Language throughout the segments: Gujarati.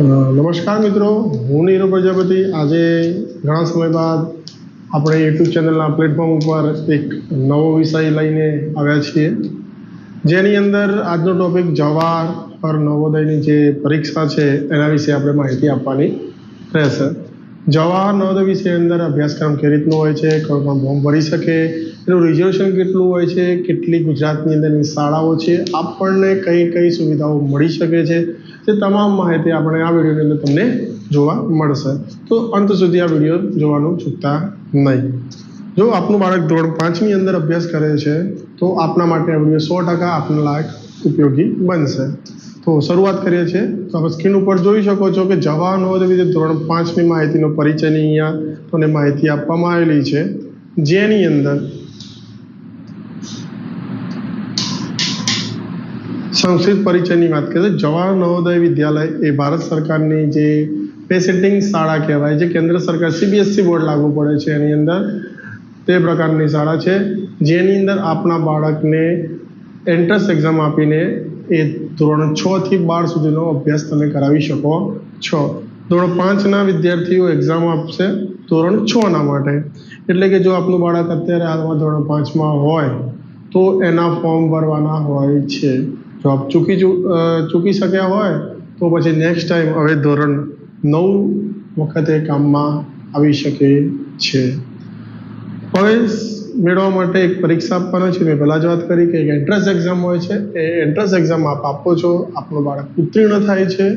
નમસ્કાર મિત્રો. હું નીરવ પ્રજાપતિ. આજે ઘણા સમય બાદ આપણે યુટ્યુબ ચેનલના પ્લેટફોર્મ ઉપર એક નવો વિષય લઈને આવ્યા છીએ. જેની અંદર આજનો ટોપિક જવાહર પર નવોદયની જે પરીક્ષા છે, એના વિશે આપણે માહિતી આપવાની રહેશે. જવાહર નવોદય વિષય અંદર અભ્યાસક્રમ કે રીતનો હોય છે કોઈ પણ ફોર્મ ભરી શકે, એનું રિઝર્વેશન કેટલું હોય છે, કેટલી ગુજરાતની અંદરની શાળાઓ છે, આપણને કઈ કઈ સુવિધાઓ મળી શકે છે તે તમામ માહિતી આપણે આ વિડીયોની અંદર તમને જોવા મળશે. તો અંત સુધી આ વીડિયો જોવાનું ચૂકતા નહીં. જો આપનું બાળક ધોરણ પાંચની અંદર અભ્યાસ કરે છે, તો આપના માટે આ વીડિયો સો ટકા આપના લાયક ઉપયોગી બનશે. તો શરૂઆત કરીએ છીએ. તો આપણે સ્ક્રીન ઉપર જોઈ શકો છો કે જવાનો વિદ્યા ધોરણ પાંચની માહિતીનો પરિચયની અહીંયા તમને માહિતી આપવામાં આવેલી છે. જેની અંદર સંસ્કૃત પરિચયની વાત કરીએ તો જવાહર નવોદય વિદ્યાલય એ ભારત સરકારની જે પેસેન્ટિંગ શાળા કહેવાય જે કેન્દ્ર સરકાર સીબીએસસી બોર્ડ લાગુ પડે છે એની અંદર. તે પ્રકારની શાળા છે, જેની અંદર આપણા બાળકને એન્ટ્રન્સ એક્ઝામ આપીને એ ધોરણ છ થી બાર સુધીનો અભ્યાસ તમે કરાવી શકો છો. ધોરણ પાંચના વિદ્યાર્થીઓ એક્ઝામ આપશે ધોરણ છના માટે. એટલે કે જો આપનું બાળક અત્યારે હાલમાં ધોરણ પાંચમાં હોય, તો એના ફોર્મ ભરવાના હોય છે. જો આપ ચૂકી ચૂકી શક્યા હોય, તો પછી નેક્સ્ટ ટાઈમ હવે ધોરણ નવ વખતે કામમાં આવી શકે છે. પ્રવેશ મેળવવા માટે એક પરીક્ષા આપવાનો છે. મેં પહેલાં જ વાત કરી કે એક એન્ટ્રન્સ એક્ઝામ હોય છે. એ એન્ટ્રન્સ એક્ઝામ આપ આપો છો આપણું બાળક ઉત્તીર્ણ થાય છે,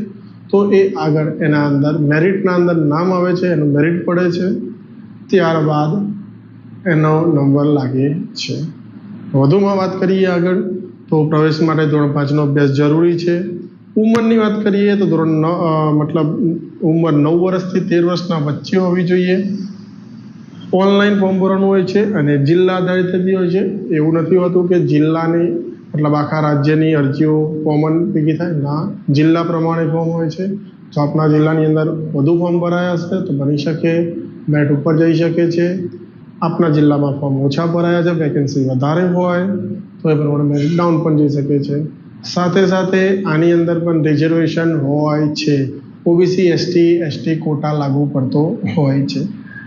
તો એ આગળ એના અંદર મેરિટના અંદર નામ આવે છે, એનું મેરિટ પડે છે. ત્યારબાદ એનો નંબર લાગે છે. વધુમાં વાત કરીએ આગળ. તો પ્રવેશ માટે ધોરણ પાંચનો અભ્યાસ જરૂરી છે. ઉંમરની વાત કરીએ તો ધોરણ મતલબ ઉંમર નવ વર્ષથી તેર વર્ષના વચ્ચે હોવી જોઈએ. ઓનલાઈન ફોર્મ ભરવાનું હોય છે અને જિલ્લા આધારિત બી હોય છે. એવું નથી હોતું કે જિલ્લાની, મતલબ આખા રાજ્યની અરજીઓ કોમન ભેગી થાય. ના, જિલ્લા પ્રમાણે ફોર્મ હોય છે. જો આપણા જિલ્લાની અંદર વધુ ફોર્મ ભરાયા હશે તો બની શકે મેટ ઉપર જઈ શકે છે. આપણા જિલ્લામાં ફોર્મ ઓછા ભરાયા છે વેકેન્સી વધારે હોય, તો એ પ્રમાણે મેરિટ પણ જઈ શકે છે. સાથે સાથે આની અંદર પણ રિઝર્વેશન હોય છે. ઓબીસી એસટી એસટી કોટા લાગુ પડતો હોય છે.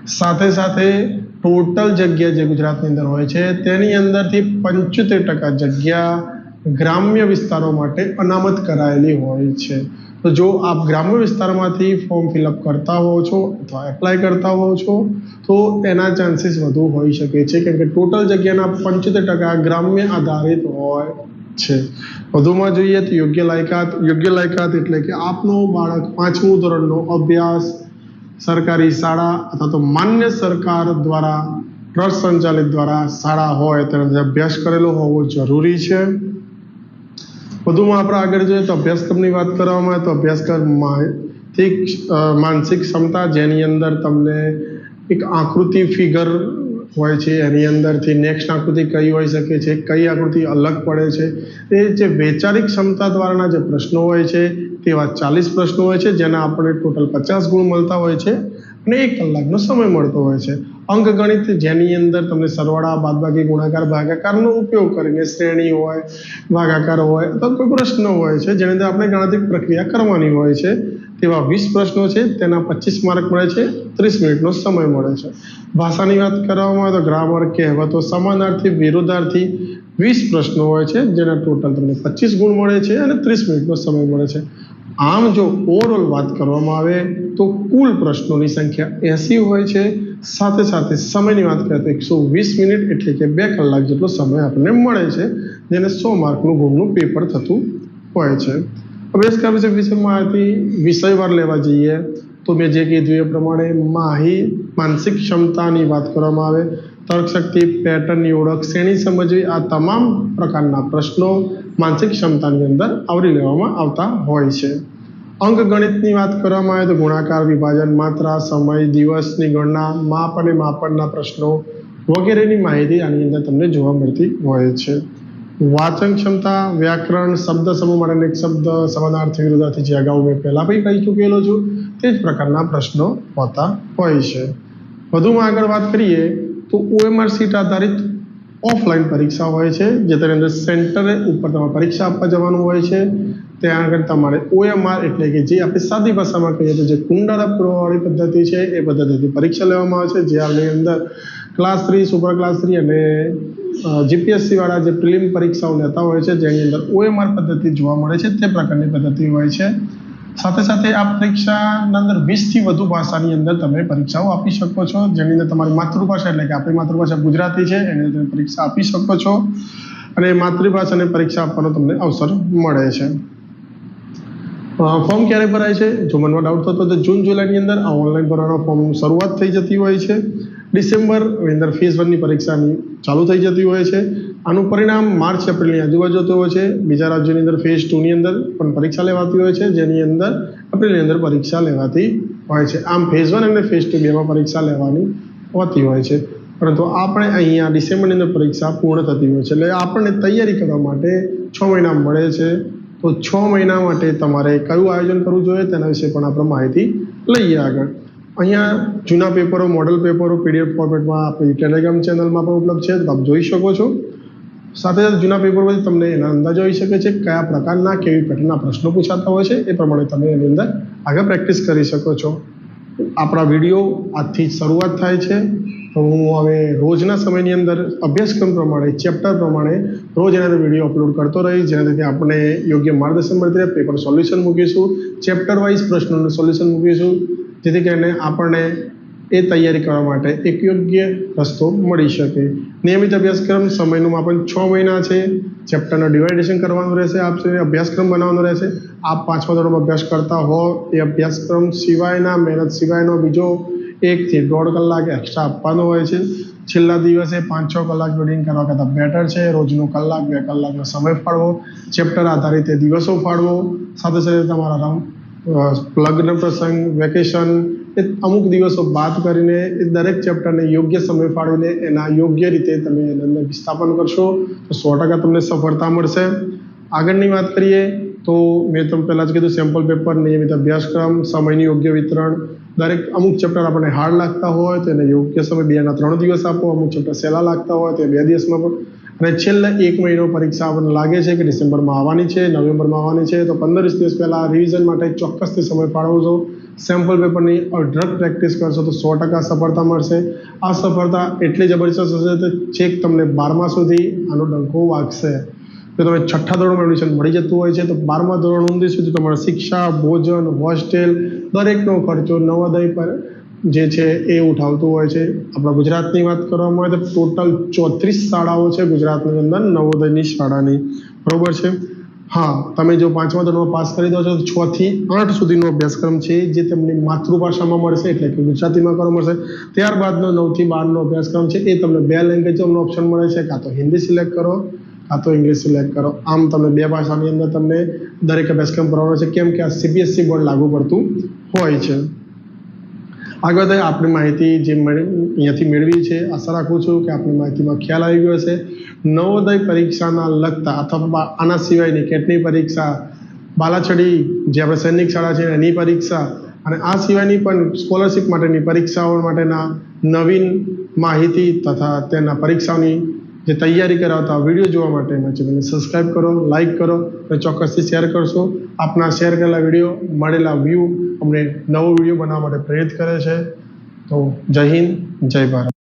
સાથે સાથે ટોટલ જગ્યા જે ગુજરાતની અંદર હોય છે, તેની અંદરથી પંચોતેર ટકા જગ્યા ગ્રામ્ય વિસ્તારો માટે અનામત કરાયેલી હોય છે. તો જો આપ ગ્રામ્ય વિસ્તારમાંથી ફોર્મ ફિલઅપ કરતા હો છો અથવા એપ્લાય કરતા હો છો, તો એના ચાન્સીસ વધુ હોઈ શકે છે. કેમ કે ટોટલ જગ્યાના પંચોતેર ટકા ગ્રામ્ય આધારિત હોય છે. વધુમાં જોઈએ તો યોગ્ય લાયકાત યોગ્ય લાયકાત એટલે કે આપનું બાળક પાંચમું ધોરણનો અભ્યાસ, સરકારી શાળા અથવા તો માન્ય સરકાર દ્વારા ટ્રસ્ટ સંચાલિત દ્વારા શાળા હોય તેના અભ્યાસ કરેલો હોવો જરૂરી છે. વધુમાં આપણે આગળ જોઈએ તો અભ્યાસક્રમની વાત કરવામાં આવે તો અભ્યાસક્રમ માનસિક માનસિક ક્ષમતા જેની અંદર તમને એક આકૃતિ ફિગર હોય છે, એની અંદરથી નેક્સ્ટ આકૃતિ કઈ હોઈ શકે છે, કઈ આકૃતિ અલગ પડે છે, એ જે વૈચારિક ક્ષમતા દ્વારાના જે પ્રશ્નો હોય છે, તેવા ચાલીસ પ્રશ્નો હોય છે, જેના આપણે ટોટલ પચાસ ગુણ મળતા હોય છે. અને એક કલાકનો સમય મળતો હોય છે. અંકગણિત જેની અંદર તમને સરવાળા, બાદબાકી, ગુણાકાર, ભાગાકારનો ઉપયોગ કરીને શ્રેણી હોય, ભાગાકાર હોય અથવા કોઈ પ્રશ્ન હોય છે, જેની અંદર આપણે ગણતરી પ્રક્રિયા કરવાની હોય છે, તેવા વીસ પ્રશ્નો છે, તેના પચીસ માર્ક મળે છે, ત્રીસ મિનિટનો સમય મળે છે. ભાષાની વાત કરવામાં આવે તો ગ્રામર, કહેવતો, સમાનાર્થી વિરોધાર્થી વીસ પ્રશ્નો હોય છે, જેના ટોટલ તમને પચીસ ગુણ મળે છે અને ત્રીસ મિનિટનો સમય મળે છે. આમ જો ઓવરઓલ વાત કરવામાં આવે, તો કુલ પ્રશ્નોની સંખ્યા એસી હોય છે. સાથે સાથે સમયની વાત કરીએ તો એકસો વીસ મિનિટ એટલે કે બે કલાક જેટલો સમય આપણને મળે છે, જેને સો માર્કનું ગુણનું પેપર થતું હોય છે. અભ્યાસક્રમ વિશે વિશે માહિતી વિષયવાર લેવા જઈએ, તો મેં જે કીધું એ પ્રમાણે માહી, માનસિક ક્ષમતાની વાત કરવામાં આવે, તર્કશક્તિ પેટર્નની ઓળખ, શ્રેણી સમજવી, આ તમામ પ્રકારના પ્રશ્નો માનસિક ક્ષમતાની અંદર આવરી લેવામાં આવતા હોય છે. અંકગણિતની વાત કરવામાં આવે તો ગુણાકાર વિભાજન માત્રા સમય, દિવસની ગણના, માપ અને માપનના પ્રશ્નો વગેરેની માહિતી આની અંદર તમને જોવા મળતી હોય છે. વાચન ક્ષમતા, વ્યાકરણ, શબ્દ સમૂહ માટેનો એક શબ્દ, સમાનાર્થી વિરોધાર્થી જે અગાઉ મેં પહેલાં પણ કહી ચૂકેલો છું, તે જ પ્રકારના પ્રશ્નો હોતા હોય છે. વધુમાં આગળ વાત કરીએ તો ઓએમઆર સીટ આધારિત ઓફલાઈન પરીક્ષા હોય છે, જે તેની અંદર સેન્ટરે ઉપર તમારે પરીક્ષા આપવા જવાનું હોય છે. ત્યાં આગળ તમારે ઓએમઆર એટલે કે જે આપણે સાદી ભાષામાં કહીએ તો જે કુંડાળા પુરવાવાળી પદ્ધતિ છે, એ પદ્ધતિથી પરીક્ષા લેવામાં આવે છે, જે આની અંદર class three super class three અને જીપીએસસી વાળા જે પ્રિલિમ પરીક્ષાઓ લેતા હોય છે, જેની અંદર ઓએમઆર પદ્ધતિ જોવા મળે છે, તે પ્રકારની પદ્ધતિ હોય છે. સાથે સાથે આ પરીક્ષાના અંદર વીસથી વધુ ભાષાની અંદર તમે પરીક્ષાઓ આપી શકો છો. જેની અંદર તમારી માતૃભાષા એટલે કે આપણી માતૃભાષા ગુજરાતી છે, એની અંદર તમે પરીક્ષા આપી શકો છો. અને માતૃભાષાને પરીક્ષા આપવાનો તમને અવસર મળે છે. ફોર્મ ક્યારે ભરાય છે? જો મનમાં ડાઉટ થતો તો જૂન, જુલાઈની અંદર આ ઓનલાઈન ભરવાનો ફોર્મ શરૂઆત થઈ જતી હોય છે. ડિસેમ્બરની અંદર ફેઝ વનની પરીક્ષાની ચાલુ થઈ જતી હોય છે. આનું પરિણામ માર્ચ, એપ્રિલની આજુબાજુ જતું હોય છે. બીજા રાજ્યોની અંદર ફેઝ ટુની અંદર પણ પરીક્ષા લેવાતી હોય છે, જેની અંદર એપ્રિલની અંદર પરીક્ષા લેવાતી હોય છે. આમ ફેઝ વન અને ફેઝ ટુ બેમાં પરીક્ષા લેવાની હોતી હોય છે. પરંતુ આપણે અહીંયા ડિસેમ્બરની અંદર પરીક્ષા પૂર્ણ થતી હોય છે. એટલે આપણને તૈયારી કરવા માટે છ મહિના મળે છે. તો છ મહિના માટે તમારે કયું આયોજન કરવું જોઈએ તેના વિશે પણ આપણે માહિતી લઈએ આગળ. અહીંયા જૂના પેપરો મોડલ પેપરો પીડીએફ ફોર્મેટમાં આપણી ટેલિગ્રામ ચેનલમાં પણ ઉપલબ્ધ છે. તો આપ જોઈ શકો છો. સાથે સાથે જૂના પેપરમાંથી તમને એના અંદાજ આવી શકે છે કયા પ્રકારના, કેવી પેટર્નના પ્રશ્નો પૂછાતા હોય છે, એ પ્રમાણે તમે એની અંદર આગળ પ્રેક્ટિસ કરી શકો છો. આપણા વીડિયો આજથી શરૂઆત થાય છે. તો હું હવે રોજના સમયની અંદર અભ્યાસક્રમ પ્રમાણે ચેપ્ટર પ્રમાણે રોજ એના વીડિયો અપલોડ કરતો રહીશ. જેનાથી આપણે યોગ્ય માર્ગદર્શન મળતી રહે પેપર સોલ્યુશન મૂકીશું ચેપ્ટર વાઇઝ પ્રશ્નોનું સોલ્યુશન મૂકીશું. જેથી કરીને આપણને એ તૈયારી કરવા માટે એક યોગ્ય રસ્તો મળી શકે. નિયમિત અભ્યાસક્રમ, સમયનું માપન છ મહિના છે. ચેપ્ટરનું ડિવાઇડેશન કરવાનું રહેશે આપશે અભ્યાસક્રમ બનાવવાનો રહેશે. આપ પાંચમા ધોરણમાં અભ્યાસ કરતા હો, એ અભ્યાસક્રમ સિવાયના, મહેનત સિવાયનો બીજો એકથી દોઢ કલાક એક્સ્ટ્રા આપવાનો હોય છે. છેલ્લા દિવસે પાંચ છ કલાક રીડિંગ કરવા કરતાં બેટર છે. રોજનું કલાક, બે કલાકનો સમય ફાળવો. ચેપ્ટર આધારિત દિવસો ફાળવો. સાથે સાથે તમારા પ્લગ્ન લગ્ન પ્રસંગ વેકેશન એ અમુક દિવસો બાદ કરીને એ દરેક ચેપ્ટરને યોગ્ય સમય ફાળવીને એના યોગ્ય રીતે તમે એની અંદર વિસ્થાપન કરશો, તો સો ટકા તમને સફળતા મળશે. આગળની વાત કરીએ, તો મેં તમને પહેલાં જ કીધું સેમ્પલ પેપર નિયમિત અભ્યાસક્રમ, સમયનું યોગ્ય વિતરણ. દરેક અમુક ચેપ્ટર આપણને હાર્ડ લાગતા હોય, તો એને યોગ્ય સમય બેના ત્રણ દિવસ આપો, અમુક ચેપ્ટર સહેલા લાગતા હોય, તો બે દિવસમાં પણ અને છેલ્લે એક મહિનો પરીક્ષા આપણને લાગે છે કે ડિસેમ્બરમાં આવવાની છે, નવેમ્બરમાં આવવાની છે, તો પંદર વીસ દિવસ પહેલાં રિવિઝન માટે ચોક્કસથી સમય ફાળવજો. સેમ્પલ પેપરની અઢળક પ્રેક્ટિસ કરશો તો સો ટકા સફળતા મળશે. આ સફળતા એટલી જબરજસ્ત હશે તો છેક તમને બારમા સુધી આનો ડંકો વાગશે. જો તમે છઠ્ઠા ધોરણમાં એડમિશન મળી જતું હોય છે, તો બારમા ધોરણ સુધી સુધી તમારે શિક્ષા, ભોજન હોસ્ટેલ દરેકનો ખર્ચો નવોદય પર જે છે એ ઉઠાવતું હોય છે. આપણા ગુજરાતની વાત કરવામાં આવે તો ટોટલ ચોત્રીસ શાળાઓ છે ગુજરાતની અંદર નવોદયની શાળાની. બરોબર છે? હા, તમે જો પાંચમા ધોરણમાં પાસ કરી દો છો, છ થી આઠ સુધીનો અભ્યાસક્રમ છે, જે તમને માતૃભાષામાં મળશે એટલે કે ગુજરાતીમાં કરવા મળશે. ત્યારબાદનો નવથી બારનો અભ્યાસક્રમ છે, એ તમને બે લેંગ્વેજનો ઓપ્શન મળે છે, કાં તો હિન્દી સિલેક્ટ કરો, કાં તો ઇંગ્લિશ સિલેક્ટ કરો. આમ તમને બે ભાષાની અંદર તમને દરેક અભ્યાસક્રમ ભરવાનો છે, કેમ કે આ સીબીએસસી બોર્ડ લાગુ પડતું હોય છે. આગળ આપણે માહિતી જે અહીંયાથી મેળવી છે. આશા રાખું છું કે આપણી માહિતીમાં ખ્યાલ આવી ગયો હશે. નવોદય પરીક્ષાના લગતા અથવા આના સિવાયની કેટની પરીક્ષા? બાલાછડી, જે આપણે સૈનિક શાળા છે, એની પરીક્ષા અને આ સિવાયની પણ સ્કોલરશિપ માટેની પરીક્ષાઓ માટેના નવીન માહિતી તથા તેના પરીક્ષાની જે તૈયારી કરાવતા વીડિયો જોવા માટે મારી ચેનલને સબસ્ક્રાઇબ કરો લાઇક કરો અને ચોક્કસથી શેર કરશો. આપના શેર કરેલા વીડિયો મળેલા વ્યૂ અમને નવો વીડિયો બનાવવા માટે પ્રેરિત કરે છે. તો જય હિન્દ, જય ભારત.